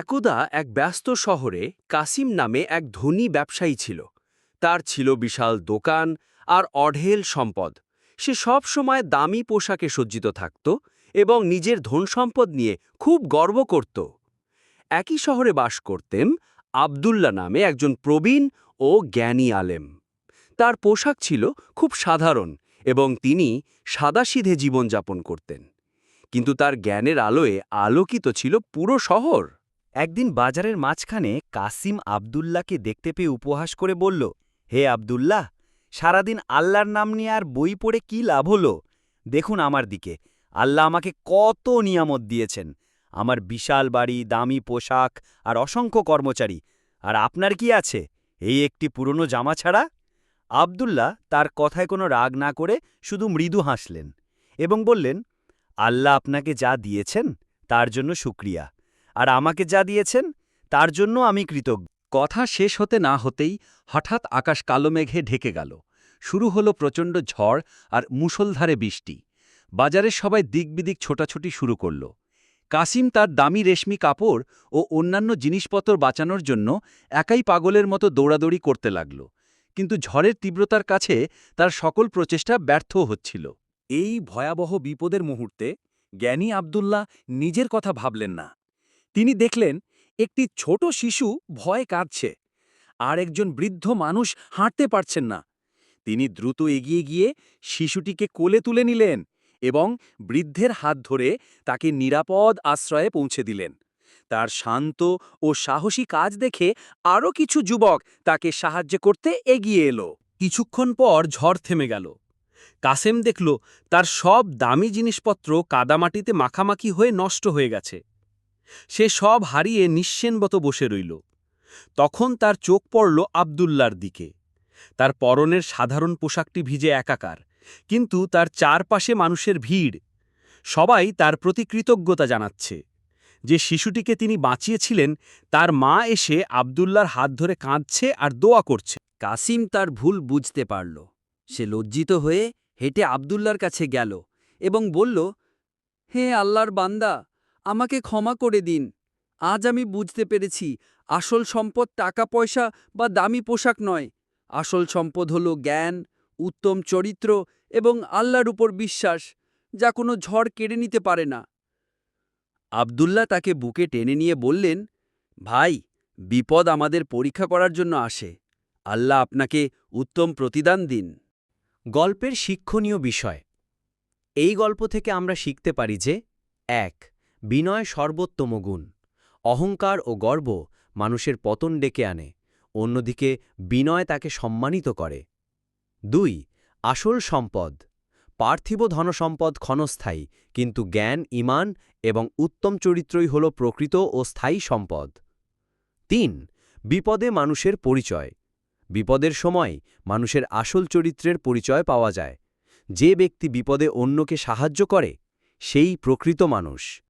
একদা এক ব্যস্ত শহরে কাসিম নামে এক ধনী ব্যবসায়ী ছিল। তার ছিল বিশাল দোকান আর অঢেল সম্পদ। সে সব সময় দামি পোশাকে সজ্জিত থাকত এবং নিজের ধনসম্পদ নিয়ে খুব গর্ব করত। একই শহরে বাস করতেন আবদুল্লা নামে একজন প্রবীণ ও জ্ঞানী আলেম। তার পোশাক ছিল খুব সাধারণ এবং তিনি সাদাসিধে জীবনযাপন করতেন। কিন্তু তার জ্ঞানের আলোয় আলোকিত ছিল পুরো শহর। একদিন বাজারের মাঝখানে কাসিম আবদুল্লাহকে দেখতে পেয়ে উপহাস করে বলল, হে আবদুল্লাহ, সারাদিন আল্লাহর নাম নিয়ে আর বই পড়ে কি লাভ হলো? দেখুন আমার দিকে। আল্লাহ আমাকে কত নিয়ামত দিয়েছেন। আমার বিশাল বাড়ি, দামি পোশাক আর অসংখ্য কর্মচারী। আর আপনার কি আছে? এই একটি পুরনো জামা ছাড়া? আবদুল্লাহ তার কথায় কোনো রাগ না করে শুধু মৃদু হাসলেন এবং বললেন, আল্লাহ আপনাকে যা দিয়েছেন, তার জন্য শুক্রিয়া। আর আমাকে যা দিয়েছেন, তার জন্য আমি কৃতজ্ঞ। কথা শেষ হতে না হতেই হঠাৎ আকাশ কালো মেঘে ঢেকে গেল। শুরু হলো প্রচণ্ড ঝড় আর মুষলধারে বৃষ্টি। বাজারের সবাই দিকবিদিক ছোটাছুটি শুরু করল। কাসিম তার দামি রেশমি কাপড় ও অন্যান্য জিনিসপত্র বাঁচানোর জন্য একাই পাগলের মতো দৌড়াদৌড়ি করতে লাগল। কিন্তু ঝড়ের তীব্রতার কাছে তার সকল প্রচেষ্টা ব্যর্থ হচ্ছিল। এই ভয়াবহ বিপদের মুহূর্তে জ্ঞানী আবদুল্লাহ নিজের কথা ভাবলেন না। তিনি দেখলেন একটি ছোট শিশু ভয়ে কাঁদছে, আর একজন বৃদ্ধ মানুষ হাঁটতে পারছেন না। তিনি দ্রুত এগিয়ে গিয়ে শিশুটিকে কোলে তুলে নিলেন এবং বৃদ্ধের হাত ধরে তাকে নিরাপদ আশ্রয়ে পৌঁছে দিলেন। তার শান্ত ও সাহসী কাজ দেখে আরও কিছু যুবক তাকে সাহায্য করতে এগিয়ে এলো। কিছুক্ষণ পর ঝড় থেমে গেল। কাসেম দেখল তার সব দামি জিনিসপত্র কাদামাটিতে মাখামাখি হয়ে নষ্ট হয়ে গেছে। সে সব হারিয়ে নিশ্চেনবত বসে রইল। তখন তার চোখ পড়ল আবদুল্লার দিকে। তার পরনের সাধারণ পোশাকটি ভিজে একাকার, কিন্তু তার চারপাশে মানুষের ভিড়। সবাই তার প্রতি কৃতজ্ঞতা জানাচ্ছে। যে শিশুটিকে তিনি বাঁচিয়েছিলেন, তার মা এসে আবদুল্লার হাত ধরে কাঁদছে আর দোয়া করছে। কাসিম তার ভুল বুঝতে পারল। সে লজ্জিত হয়ে হেঁটে আবদুল্লার কাছে গেল এবং বলল, হে আল্লাহর বান্দা আমাকে ক্ষমা করে দিন। আজ আমি বুঝতে পেরেছি, আসল সম্পদ টাকা পয়সা বা দামি পোশাক নয়। আসল সম্পদ হল জ্ঞান, উত্তম চরিত্র এবং আল্লাহর উপর বিশ্বাস, যা কোনো ঝড় কেড়ে নিতে পারে না। আবদুল্লাহ তাকে বুকে টেনে নিয়ে বললেন, ভাই, বিপদ আমাদের পরীক্ষা করার জন্য আসে। আল্লাহ আপনাকে উত্তম প্রতিদান দিন। গল্পের শিক্ষণীয় বিষয়। এই গল্প থেকে আমরা শিখতে পারি যে, এক বিনয় সর্বোত্তম গুণ। অহংকার ও গর্ব মানুষের পতন ডেকে আনে, অন্যদিকে বিনয় তাকে সম্মানিত করে। দুই, আসল সম্পদ। পার্থিব ধনসম্পদ ক্ষণস্থায়ী, কিন্তু জ্ঞান, ইমান এবং উত্তম চরিত্রই হল প্রকৃত ও স্থায়ী সম্পদ। তিন, বিপদে মানুষের পরিচয়। বিপদের সময় মানুষের আসল চরিত্রের পরিচয় পাওয়া যায়। যে ব্যক্তি বিপদে অন্যকে সাহায্য করে, সেই প্রকৃত মানুষ।